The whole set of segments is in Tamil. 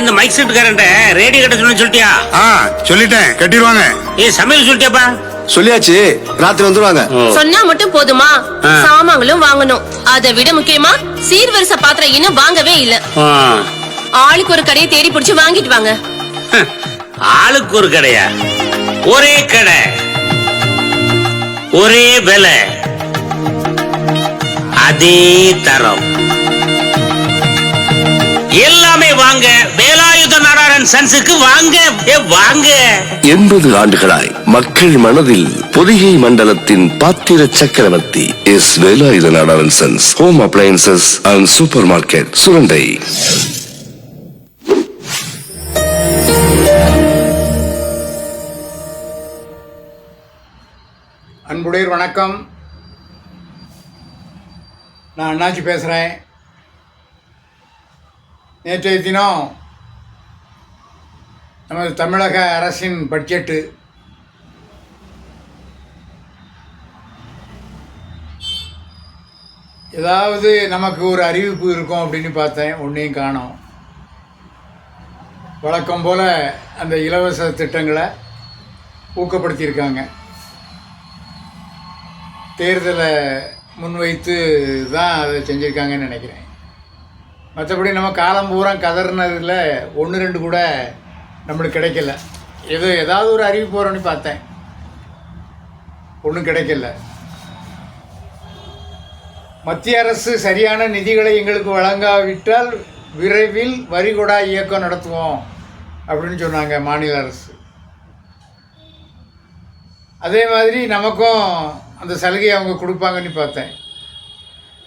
இந்த மைக் செட்டுக்காரன்ட்ட ரேடியோ கட்ட சொல்லிட்டியா? ஆ சொல்லிட்டேன். கட்டிடுவாங்க. ஏ சமையல் சொல்லிட்டியாப்பா? சொல்லியாச்சு. ராத்திரி வந்துருவாங்க. சொன்னா மட்டும் போதுமா. சாமான்களும் வாங்கணும். அதை விட முக்கியமா சீர்வரிசை பாத்திரம் இன்னும் வாங்கவே இல்ல. ஆ. ஆளுக்கு ஒரு கடையை தேடி பிடிச்சு வாங்கிட்டு வாங்க. ஆளுக்கு ஒரு கடையா? ஒரே கடை. ஒரே விலை. அதே தரம். எல்லாமே வாங்க. வேலாயுத நாடாரன் சன்ஸுக்கு வாங்க. ஏ வாங்க. எண்பது ஆண்டுகளாய் மக்கள் மனதில் பொதிகை மண்டலத்தின் பாத்திர சக்கரவர்த்தி S Velayutha நாடாரன் sons. Home appliances and super market Surandai. அன்புடையர் வணக்கம். நான் அண்ணாச்சி பேசுகிறேன் நேற்றைய தினம் நமது தமிழக அரசின் பட்ஜெட்டு ஏதாவது நமக்கு ஒரு அறிவிப்பு இருக்கும் அப்படின்னு பார்த்தேன் ஒன்றையும் காணோம். வழக்கம் போல் அந்த இலவச திட்டங்களை ஊக்கப்படுத்தியிருக்காங்க. தேர்தலை முன்வைத்து தான் அதை செஞ்சுருக்காங்கன்னு நினைக்கிறேன். மற்றபடி நம்ம காலம் பூரா கதறினதில் ஒன்று ரெண்டு கூட நம்மளுக்கு கிடைக்கல. ஏதோ ஏதாவது ஒரு அறிவிப்பு போகிறோன்னு பார்த்தேன். ஒன்றும் கிடைக்கல. மத்திய அரசு சரியான நிதிகளை எங்களுக்கு வழங்காவிட்டால் விரைவில் வரிகொடா இயக்கம் நடத்துவோம் அப்படின்னு சொன்னாங்க மாநில அரசு. அதே மாதிரி நமக்கும் அந்த சலுகையை அவங்க கொடுப்பாங்கன்னு பார்த்தேன்.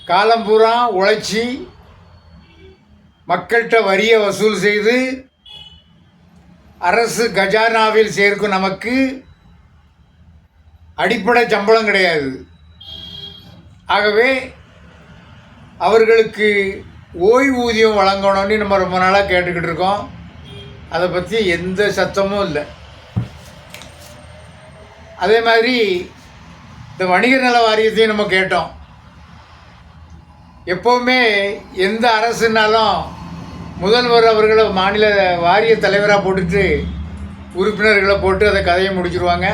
காலம் பூரா உழைச்சி மக்கள்கிட்ட வரியை வசூல் செய்து அரசு கஜானாவில் சேர்க்கும் நமக்கு அடிப்படை சம்பளம் கிடையாது. ஆகவே அவர்களுக்கு ஓய்வூதியம் வழங்கணும்னு நம்ம ரொம்ப நாளாக கேட்டுக்கிட்டு இருக்கோம். அதை பற்றி எந்த சத்தமும் இல்லை. அதே மாதிரி இந்த வணிகர் நல வாரியத்தையும் நம்ம கேட்டோம். எப்போவுமே எந்த அரசுனாலும் முதல்வர் அவர்களை மாநில வாரிய தலைவராக போட்டுட்டு உறுப்பினர்களை போட்டு அதை கதையை முடிச்சிருவாங்க.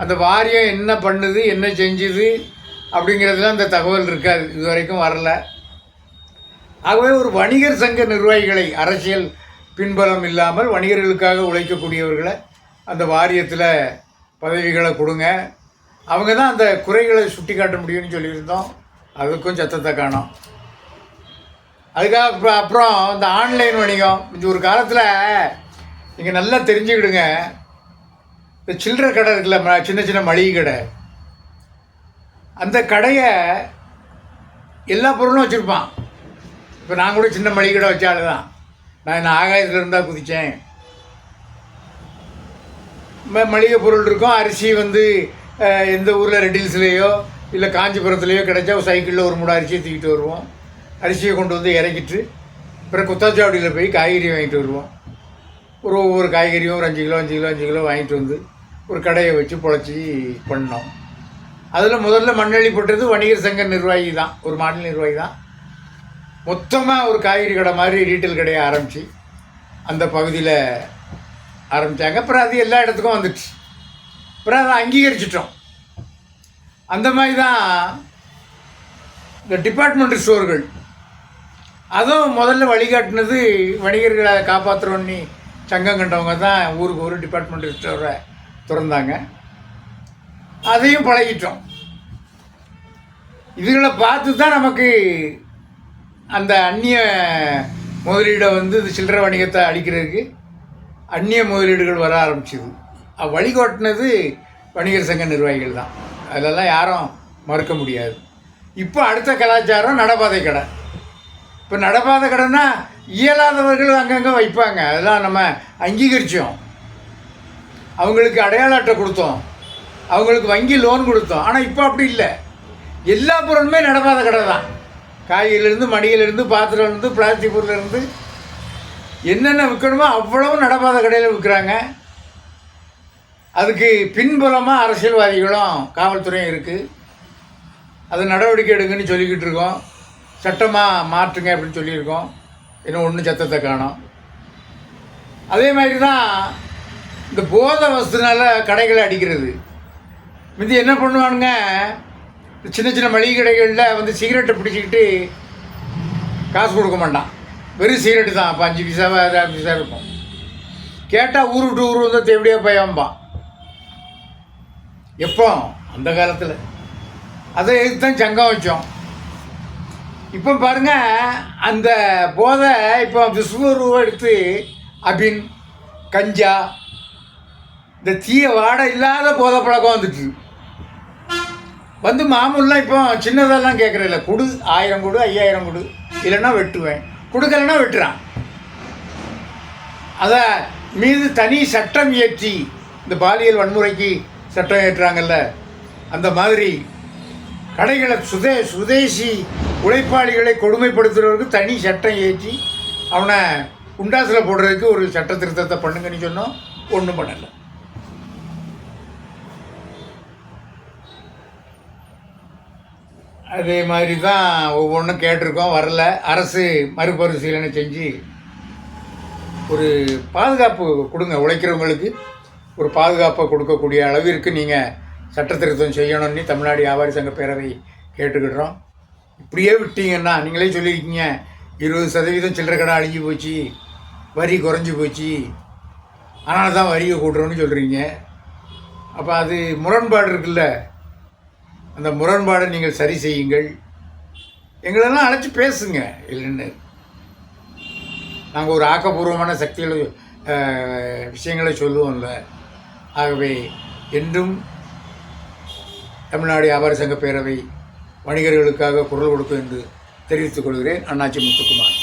அந்த வாரியம் என்ன பண்ணுது என்ன செஞ்சுது அப்படிங்கிறதுலாம் அந்த தகவல் இருக்காது. இது வரைக்கும் வரல. ஆகவே ஒரு வணிகர் சங்க நிர்வாகிகளை அரசியல் பின்பலம் இல்லாமல் வணிகர்களுக்காக உழைக்கக்கூடியவர்களை அந்த வாரியத்தில் பதவிகளை கொடுங்க. அவங்க தான் அந்த குறைகளை சுட்டி காட்ட முடியும்னு சொல்லியிருந்தோம். அதுக்கும் சத்தத்தை காணும். அதுக்காக அப்புறம் அப்புறம் இந்த ஆன்லைன் வணிகம் இந்த ஒரு காலத்தில் நீங்கள் நல்லா தெரிஞ்சுக்கிடுங்க. இந்த சில்லறை கடை இருக்குல்ல ம- சின்ன சின்ன மளிகை கடை. அந்த கடையை எல்லா பொருளும் வச்சுருப்பான். இப்போ நான் கூட சின்ன மளிகை கடை வச்ச தான் நான் என்ன ஆகாயத்தில் இருந்தால் குதித்தேன் மளிகை பொருள் இருக்கும். அரிசி வந்து எந்த ஊரில் ரெட்டில்ஸ்லேயோ இல்லை காஞ்சிபுரத்துலேயோ கிடைச்சா ஒரு சைக்கிளில் ஒரு மூணு அரிசியை தூக்கிட்டு வருவோம். அரிசியை கொண்டு வந்து இறக்கிட்டு அப்புறம் குத்தாச்சாவடியில் போய் காய்கறி வாங்கிட்டு வருவோம். ஒரு ஒவ்வொரு காய்கறியும் ஒரு அஞ்சு கிலோ அஞ்சு கிலோ அஞ்சு கிலோ வாங்கிட்டு வந்து ஒரு கடையை வச்சு பொழைச்சி பண்ணோம். அதில் முதல்ல மண்ணெளி போட்டது வணிகர் சங்க நிர்வாகி தான் ஒரு மாநில நிர்வாகி தான். மொத்தமாக ஒரு காய்கறி கடை மாதிரி ரீட்டைல் கடையை ஆரம்பித்து அந்த பகுதியில் ஆரம்பித்தாங்க அப்புறம் அது எல்லா இடத்துக்கும் வந்துடுச்சு அப்புறம் அதை அங்கீகரிச்சிட்டோம். அந்த மாதிரி தான் இந்த டிபார்ட்மெண்ட் ஸ்டோர்கள் அதுவும் முதல்ல வழிகாட்டினது வணிகர்களை காப்பாற்றுறோன்னு சங்கம் கண்டவங்க தான் ஊருக்கு ஒரு டிபார்ட்மெண்ட் ஸ்டோரை திறந்தாங்க. அதையும் பழகிட்டோம். இதுகளை பார்த்து தான் நமக்கு அந்த அந்நிய முதலீடை வந்து இந்த சில்லறை வணிகத்தை அடிக்கிறதுக்கு அந்நிய முதலீடுகள் வர ஆரம்பிச்சிது. வழிகாட்டினது வணிகர் சங்க நிர்வாகிகள் தான். அதெல்லாம் யாரும் மறுக்க முடியாது. இப்போ அடுத்த கலாச்சாரம் நடப்பாதை கடை. இப்போ நடப்பாதை கடைன்னா இயலாதவர்கள் அங்கங்கே வைப்பாங்க. அதெல்லாம் நம்ம அங்கீகரித்தோம் அவங்களுக்கு அடையாள அட்டை கொடுத்தோம். அவங்களுக்கு வங்கி லோன் கொடுத்தோம். ஆனால் இப்போ அப்படி இல்லை. எல்லா பொருளுமே நடப்பாத கடை தான். காய்கறிலேருந்து மடியிலேருந்து பாத்திரம்லேருந்து பிளாஸ்டிக் பொருள்லேருந்து என்னென்ன விற்கணுமோ அவ்வளவும் நடப்பாத கடையில் விற்கிறாங்க. அதுக்கு பின்புலமாக அரசியல்வாதிகளும் காவல்துறையும் இருக்குது அது நடவடிக்கை எடுங்கன்னு சொல்லிக்கிட்டு இருக்கோம். சட்டமாக மாற்றுங்க அப்படின்னு சொல்லியிருக்கோம். இன்னும் ஒன்றும் சத்தத்தை காணோம். அதே மாதிரி தான் இந்த போதை வசதினால கடைகளை அடிக்கிறது. முந்தி என்ன பண்ணுவானுங்க? இந்த சின்ன சின்ன மளிகை கடைகளில் வந்து சிகரெட்டை பிடிச்சிக்கிட்டு காசு கொடுக்க மாட்டான். வெறும் சிகரெட்டு தான். அப்போ அஞ்சு பைசாவா ஆறு பைசா இருக்கும். கேட்டால் ஊரு விட்டு ஊர் வந்து போய் பயம்பான். எப்போ? அந்த காலத்தில். அதை எதுக்கு தான் சங்கம் வச்சோம்? இப்போ பாருங்க அந்த போதை இப்போ விஸ்வரூபம் எடுத்து அபின் கஞ்சா இந்த தீய வாடை இல்லாத போதை பழக்கம் வந்துட்டு வந்து மாமூல்லாம் இப்போ சின்னதெல்லாம் கேட்குறதில்ல கொடு ஆயிரம் கொடு ஐயாயிரம் கொடு இல்லைன்னா வெட்டுவேன். கொடுக்கலன்னா வெட்டுறான். அதை மீது தனி சட்டம் இயற்றி இந்த பாலியல் வன்முறைக்கு சட்டம் ஏற்றுறாங்கல்ல அந்த மாதிரி கடைகளை சுதே சுதேசி உழைப்பாளிகளை கொடுமைப்படுத்துகிறவருக்கு தனி சட்டம் ஏற்றி அவனை குண்டாசில் போடுறதுக்கு ஒரு சட்ட திருத்தத்தை பண்ணுங்கன்னு சொன்னோம். ஒன்றும் பண்ணலை. அதே மாதிரி தான் ஒவ்வொன்றும் கேட்டிருக்கோம். வரல. அரசு மறுபரிசீலனை செஞ்சு ஒரு பாதுகாப்பு கொடுங்க உழைக்கிறவங்களுக்கு. ஒரு பாதுகாப்பை கொடுக்கக்கூடிய அளவிற்கு நீங்கள் சட்ட திருத்தம் செய்யணும்னு தமிழ்நாடு வியாபாரி சங்க பேரவை கேட்டுக்கிடுறோம். இப்படியே விட்டீங்கன்னா நீங்களே சொல்லியிருக்கீங்க இருபது சதவீதம் சில்லறை கடை அழிஞ்சு போச்சு வரி குறைஞ்சி போச்சு. அதனால தான் வரியை கூட்டுறோன்னு சொல்கிறீங்க அப்போ அது முரண்பாடு இருக்குல்ல. அந்த முரண்பாடை நீங்கள் சரி செய்யுங்கள். எங்களெல்லாம் அழைச்சி பேசுங்க இல்லைன்னு. நாங்கள் ஒரு ஆக்கப்பூர்வமான சக்திகளை விஷயங்களை சொல்லுவோம்ல. ஆகவே என்றும் தமிழ்நாடு வியாபார சங்க பேரவை வணிகர்களுக்காக குரல் கொடுக்கும் என்று தெரிவித்துக் கொள்கிறேன். அண்ணாச்சி முத்துக்குமார்.